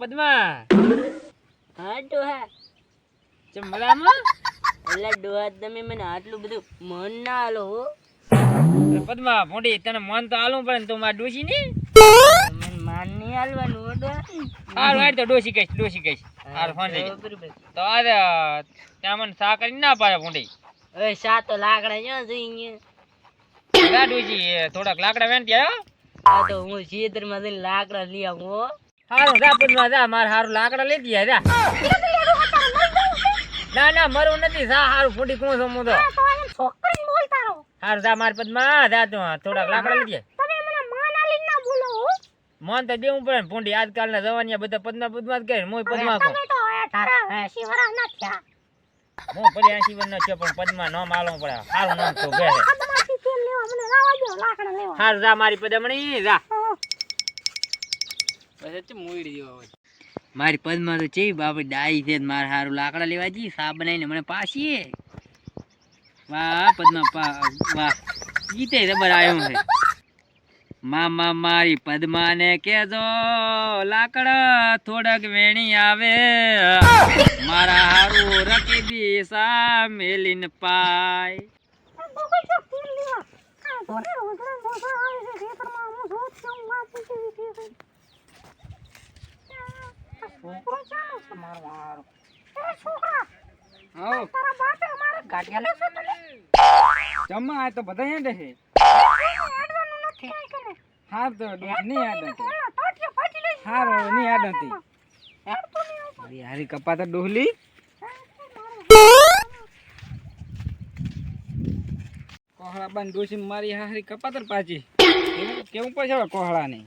પદ્મા? હા ડોહા. ચમડામાં એટલે ડોહા તમે મને આટલું બધું મન ના આલો હો. પદ્મા મોટી તને મન તો આલું પડે ને તું માર ડોસી ને? મને માન નહીં આલવાનું હો ડોહા. હારું હાર તો ડોસી કહીશ ડોસી કહીશ. હાલ ફોન લઈ તો અરે ત્યાં મને સા કરી ના પાડે મોટી. હવે સા તો લાકડા ક્યાં જઈએ જા ડોશી થોડાક લાકડા વેણ ત્યાં આ તો હું ખેતરમાં જઈને લાકડા લઈ આવું હો. હારું, જા પદ્મા જા, મારે હારું લાકડા લઈ દે જા. ના ના મરું નથી, જા, હારું, ફૂટી કોણ સમો તો. હારું, જા, માર પદમા, જા, તું થોડાક લાકડા લઈ દે મન તો દેવું પડે ને પૂંડી આજકાલના જવાનિયા બધા પદમા પદમા જ કહે મોય પદમા કહું. હું પડી એસી વન છે પણ પદમા ન આલવું પડે. હારું નામ તો કહે હારું, જા, મારી પદમણી, જા. મારી પદમાં તો છે બાપડી ડાઈ છે મારે હારું લાકડા લેવા જી સા બનાવીને મને પાછી વાહ પદ્મા પા વાહ. ગીતે રબર આવ્યો છે. મામા મારી પદ્માને કેજો લાકડા થોડાક વેણી આવે. મારા હારું રકીબી સા મેલીને પાય. જમા આ તો બધા હેડે છે હા તો નહીં યાદ હતી. હારું નહીં યાદ અરે હારી કપાતા ડોહલી. કોહળા બાન ડોસી મારી હારી કપાતર પાછી. કેવું કેવું પડશે કોહળા નહીં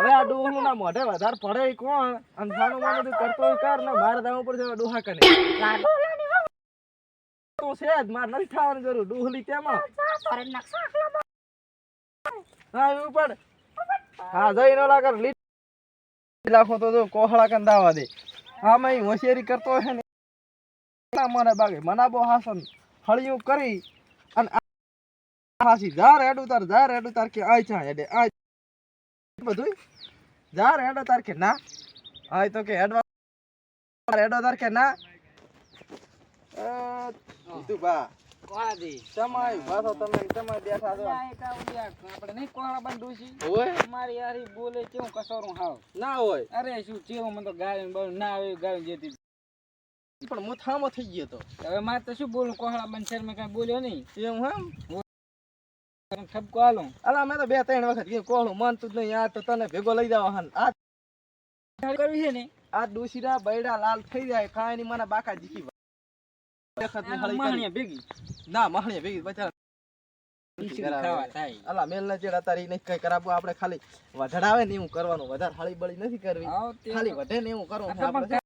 હવે આ ડોહનું ના મોઢે વધારે પડે કોણ? સાનું માનું તું કરતો કર, ને, મારે ઉપર જવા ડોહા કને. તો છે જ, મારે નથી થવાની જરૂર. ડોહલી તેમાં હા એવું હા, જઈ નો લાગર લીટ લાખો તો જો કોહળા કન દાવા દે. હા, મેં હોશિયારી કરતો હે ને મને બાગે. મનાબો હાસન હળિયું કરી, અને હાસી. જા, રેડ ઉતાર, જા, રેડ ઉતાર કે આય ચા હેડે આય બધું જા રેડો ઉતાર કે ના. હા તો કે હેડવા રેડ ઉતાર કે ના. અ, બા તમાય વાતો તમે તમે બેઠા છો. આપણે નહીં કોહળા બાન ડોસી હોય? મારી હારી બોલે કેવું કસોરું હાવ? ના હોય. અરે શું ચેવું મને તો બળ ના આવે ગાળી જેતી પણ હું થામો થઈ ગયો તો. હવે મારે તો શું બોલું કોહળા બંધ શેર મેં કઈ બોલ્યો નહીં? એવું એમ? અલા મેં તો બે ત્રણ વખત કીધું માનતું જ નહીં આ તો તને ભેગો લઈ જાવ હન આ કરવી છે ને? આ ડોશીરા બૈડા લાલ થઈ જાય કાંઈ ની મને બાકા જીકી વખતની હળી કરી. માણિયા ભેગી. ના મહણીએ ભેગી બચારા. ખીચડી ખાવા થાય. અલા મેલ ને જેડ અતારી નહીં કઈ કરાવવું આપણે ખાલી વધારાવે ને એવું કરવાનું. વધારે હળી બળી નથી કરવી. ખાલી વધે ને એવું કરવું આપડે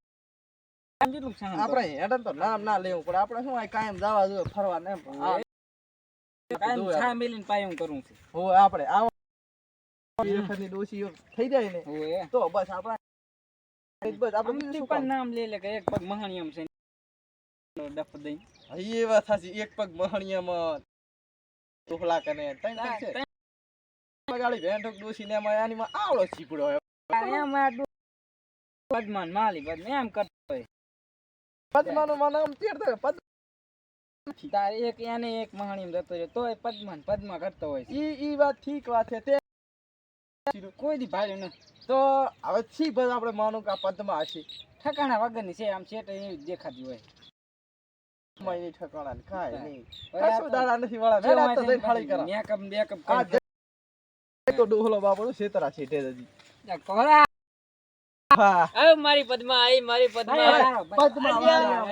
આપણે હેડન તો નામ ના લેવું પડે. આપણે શું કાયમ જવા જોઈએ ફરવા ને આ કાયમ છા મેલીને પાયું કરું છું. હોય આપણે આવા વખતની ડોશીઓ થઈ જાય ને ઓએ તો બસ આપણે બસ આપણે બીજું અમથી શું પણ નામ લે લે કે એક પગ મહાણિયમ છે. ડફ દઈ. એ વાત સાચી એક પગ મહણિયામાં. તોફલા કને ત્રણ પગ છે. ગાડી ભેંડોક ડોસી ને એમાં આની માં આવડો ચીપડો એમ આ પદ્માન માલી પદ્મ એમ કરતો હોય. પદ્માનું મને આમ તેડ પદ તારે એક એને એક મહાણિયમ જતો રહ્યો. તોય પદ્મન પદ્મા કરતો હોય ઈ ઈ વાત ઠીક વાત છે. તે કોઈ દી ભાઈ ન. તો હવે છી બસ આપણે માનું કે આ પદ્મા છે ઠકાણા વગરની છે આમ શેઠ એવી દેખાતી હોય. પદ્મા ઠકાણા ને કાંઈ નહીં. કશું દાડા નથી વાળા. મેળા તો જઈને ખાલી કરા. મેકઅપ મેકઅપ આ તો ડોહલો બાપડો શેતરા છેટે જજી કોરા. હા. મારી પદ્મા આઈ મારી પદ્મા. પદ્મા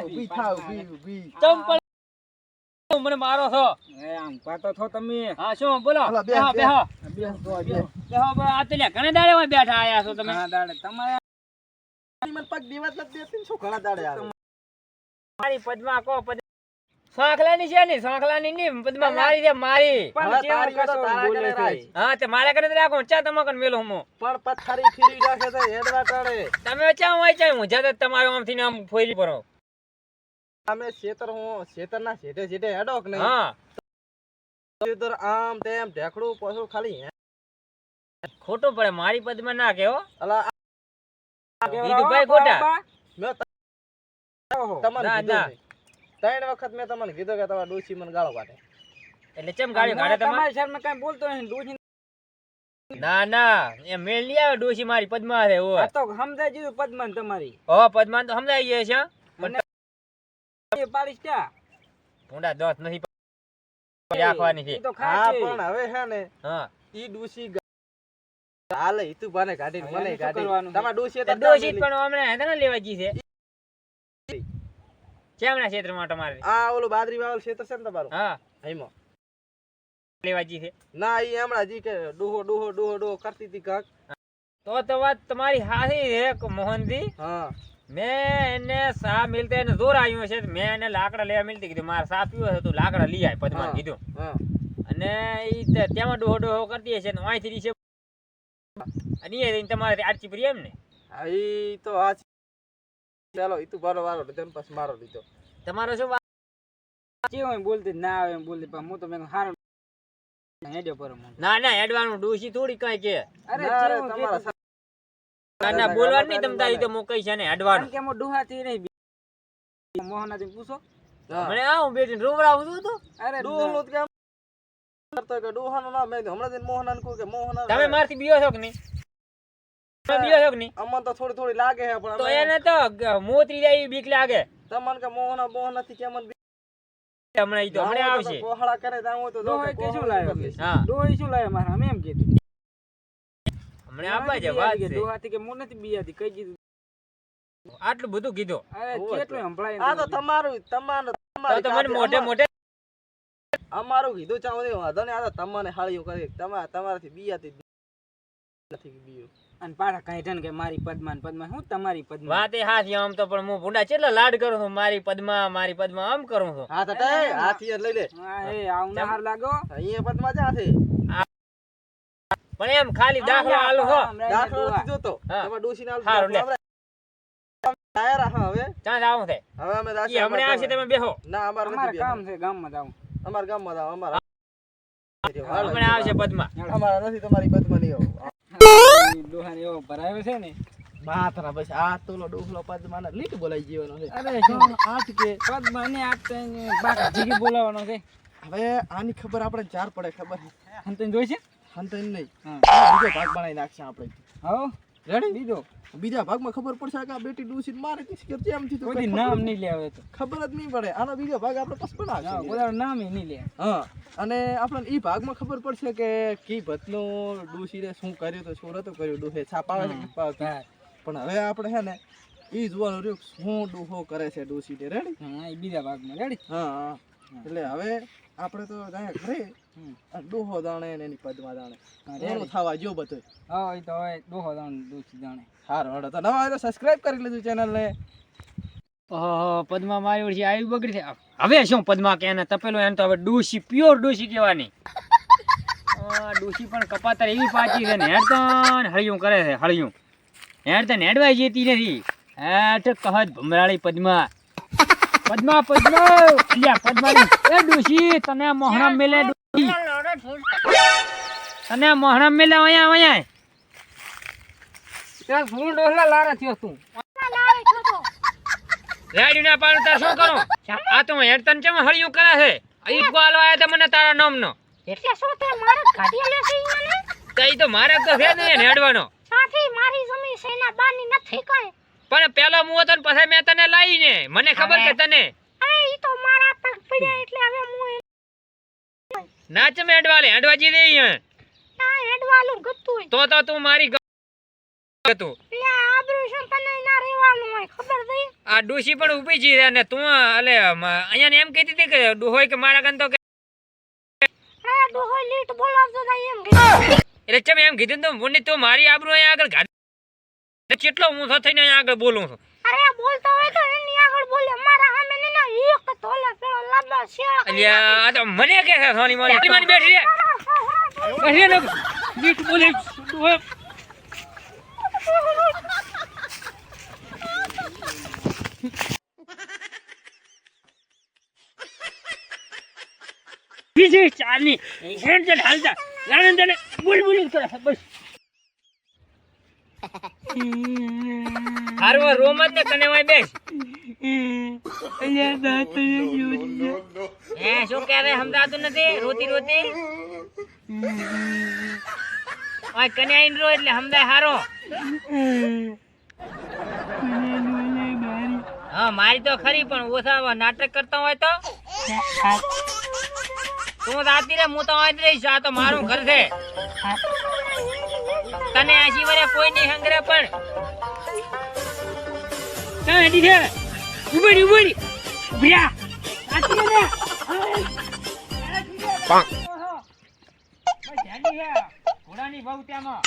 ઊભી ઊભી ઊભી ચંપલ મને મારો છો. એ આમ પાતો છો તમે. હા શું? બોલો. બેહો બેહો બેહો. બેહો. બેહો આ તો ઘણા દાડે બેઠા આયા છો તમે. ઘણા દાડે. તમારે મને પગ દિવસ લગ દેતી ને શું ઘણા દાડે આવે? મારી પદમાં કો પદ સાંખલાની છે ને સાંખલાની ની પદમાં મારી છે મારી. પણ તારી કશો તારા બોલે ઘરે હા તે મારા ઘરે રાખો. ચા તમા કન મેલો હું પણ પથારી ફીરી રાખે છે હેડવા ટાળે તમે ચા હોય ચા હું જાતે તમારો આમથી થી આમ ફોઈલી પરો અમે શેતર હું શેતરના શેઠે શેઠે હેડોક નહીં. હા. શેતર આમ તેમ ઢેકડું પશુ ખાલી ખોટું પડે મારી પદ્મા ના કેવો અલા મેં તમને કીધું ત્રણ વખત મેં તમને કીધું કે તમારા ડોસી મને ગાળો કાઢે એટલે ચમ ગાળ્યો કાઢે તમારે શરમે કઈ બોલતો નહીં ડોશી ના ના. એ મેળ લઈ આવે ડોશી મારી પદ્મા છે ઓ તો સમજાઈ દીધું પદમાન તમારી. હો પદ્મા તો સમજાઈ ગઈ છે. પાડીશ ક્યાં? ઊંડા દોત નથી રાખવાની છે. તો હા પણ હવે છે ને હા. ઈ ડોશી હાલે ઈ તું મને કાઢી છે? તમારા ડોશીએ તે તો ડોશી કાઢી પણ હમણાં હેને લેવા જી છે. ચેમના ક્ષેત્રમાં તમારે? આ ઓલું બાદરી વાવલ ક્ષેત્ર છે ને તમારું? હા. એમાં. લેવા જી છે. ના ઈ હમણાં જી કે ડોહો ડોહો ડોહો ડોહો કરતી હતી કાક તો તો વાત તમારી હાથી છે મોહનજી. હા. મેં એને સા મિલતે એને જોર આવ્યું છે મેં એને લાકડા લેવા મિલતી કીધું મારે સા પીવો છે તું લાકડા લઈ આય પદ્મા કીધું. અને ઈ તે- તેમાં ડોહો ડોહો કરતી હશે ને અહીંથી છે અને એ તમારે આરચી પ્રિય એમ ને? ઈ તો આ ચાલો ઈ તું બારો વારો લીધો પાસ મારો લીધો. તમારો શું વાત જે હોય બોલતી ના આવે એમ બોલતી પણ હું તો મેં હારું હેડ્યો પર ના ના એડવાનું ડોસી થોડી કઈ કે. અરે તમારા. ના ના બોલવાનું નહીં તમ તારી તો મોકઈ છે ને એડવાનું કેમ કે હું ડોહાથી નહીં મોહનાથી પૂછો. હા. મને આવું બેટીને રોવડાવું છું તો. અરે ડોહલો તો કેમ કરતો કે ડોહાનો ના મેં. હમણાં જઈને મોહનાને કહું કે મોહના તમે મારથી બીયો છો કે નહીં? તમે બીયો છો કે નહીં? અમને તો થોડી થોડી લાગે છે પણ તો એને તો મોતરી જાય બીક લાગે. તમને કે મોહના મોહનાથી કેમ મને હમણાં ઈ તો હમણાં આવશે. કોહળા કરે તો કે કે શું લાવ્યો? હા શું લાવે મારા? અમે એમ કીધું. હમણાં આપા છે વાત છે. ડોહાથી કે હું નથી બિયાથી કહી દીધું આટલું બધું કીધું. અરે કેટલું સંભળાય આ તો તમારું તમારું તમારું તો મને મોઢે મોઢે અમારું કીધું ચાલો નહીં વાંધો ને આ તો તમને હાળીઓ કરી તમારા તમારાથી બિયાથી નથી બીયો અને પાછા કાઢે ને કે મારી પદ્મા પદ્મા હું તમારી પદ્મા? વાત એ હાથી આમ તો પણ હું ભૂંડા કેટલા લાડ કરું છું? મારી પદ્મા મારી પદ્મા આમ કરું છું? હાથ તો હાથી લઈ લે. હા એ આવું હાર લાગો. અહીંયા પદ્મા જ્યાં છે. પણ એમ ખાલી દાખલો આલો હો. દાખલો નથી જોતો. હા. ડોસી ના આલો ટાયર હા હવે. ત્યાં જાવું છે. હવે અમે દાસી હમણાં આવશે તમે બેહો. ના અમાર નથી કામ. છે ગામમાં જાવું અમારા ગામમાં જાઓ અમારા હમણાં આવશે પદ્મા. અમાર નથી તમારી પદમાં નહીં આવું. દોહાન એવો ભરાયો છે ને. બાતરા બસ આ તોલો ડોહલો પદમાં લીટ બોલાઈ જીવાનો છે. અરે શું આઠ કે પદ્મા ને આપતા એને બાકા જીગી બોલાવવાનો છે. હવે આની ખબર આપણે ચાર પડે ખબર. હંતન જોઈ છે? હંતન નહીં. હા. બીજો ભાગ બનાવી નાખશે આપણે. હા? રેડી બીજો. બીજા ભાગમાં ખબર પડશે કે આ બેટી ડોસી મારે તી કે કેમ થી કોઈ નામ નહીં લેવે તો. ખબર જ નહીં પડે. આનો બીજો ભાગ આપણે પછી હા બનાવશે બોલાવ નામ એ નહીં લે. હા અને આપણને ઈ ભાગમાં ખબર પડશે કે કી ભતનો ડોશીને શું કર્યું તો શું તો કર્યું ડોહે છાપાવે છે કે. પણ હવે આપણે છે ને ઈ જોવાનું રહ્યું શું ડોહો કરે છે ડોશીને રેડી હા એ બીજા ભાગમાં. રેડી હા હા. એટલે હવે આપણે તો જાય ઘરે ડોહો દાણે ને એની પદમાં દાણે. એનું થવા જો બધું. હા એ તો હવે ડોહો દાણે દૂધ દાણે. સારું હડો તો નવા તો સબસ્ક્રાઇબ કરી લીધું ચેનલને ઓહો પદ્મા મારી ઓળખી આવી બગડી છે. હવે શું પદ્મા કે એને તપેલો એને તો હવે ડોશી પ્યોર ડોશી કહેવાની. આ પણ કપાતર એવી પાછી છે ને હેડતન હળિયું કરે છે હળિયું. હેડતન હેડવાય જતી નથી. હેઠ કહત ભમરાળી પદ્મા. પદ્મા પદ્મા. પદ્મા. એ તને મોહણા મેલે તને મોહણા મેલા અહીંયા અહીંયા ત્યાં ફૂલ ડોહલા લારા થયો તું. રેડી ના પાડું તાર શું કરું? આ તો હેડતન ચમ હળિયું કરે છે? અહીં ગોલ આયા તે મને તારા નામનો. એટલે શું તે મારે કાઢી લે છે ઈને કઈ તો મારે તો છે નહીં હેડવાનો. સાથી મારી જમી સેના બાની નથી કઈ. પણ પેલો હું તને પછી મેં તને લાવીને. મને ખબર કે તને. અરે ઈ તો મારા પગ પડ્યા નાચ મેં હેડવા લે હેડવા જી દે અહીંયા. ના હેડવાલું ગતું તો તો તું મારી ગ- લે આબરૂ તને ના રેવાનું હોય ખબર થઈ આ ડોશી પણ ઊભી છે અને તું અલે અહીંયા એમ કહેતી હતી કે ડોહોય કે મારા ગન તો કે અરે ડોહો લીટ બોલાવતો ના એમ. એટલે ચમ એમ કીધું તો મુન્ની તું મારી આબરૂ અહીંયા આગળ ગાડી કેટલો ઊંધો થઈને અહીંયા આગળ બોલું છું. અરે બોલતો હોય તો એની આગળ બોલે. મારા સામે ને ના એક તોલે પેલો લાંબા શેળા અલ્યા આ તો મને કે છે સોની મોની એટલી મારી બેઠી રે બેઠી ને? બીટ બોલી. બીજી ચારની હેડ જે હાલતા. રાણંદ ને બોલ બોલ કરે બસ. હારવા રોમ જ ને કને વાય બેસ. હે શું કહે રે સમજાતું નથી? રોતી રોતી? ઓય કને આઈન રો એટલે સમજાય હારો. હા મારી તો ખરી પણ ઓછા નાટક કરતા હોય તો? તું રાતી રે હું તો આજ રહીશ આ તો મારું ઘર છે. તને આશી વરે કોઈ નહીં સંગ્રહ પણ. ઉભરી ઉભરી ઉભર્યા આતી રે પાંક ઘોડાની બહુ ત્યાંમાં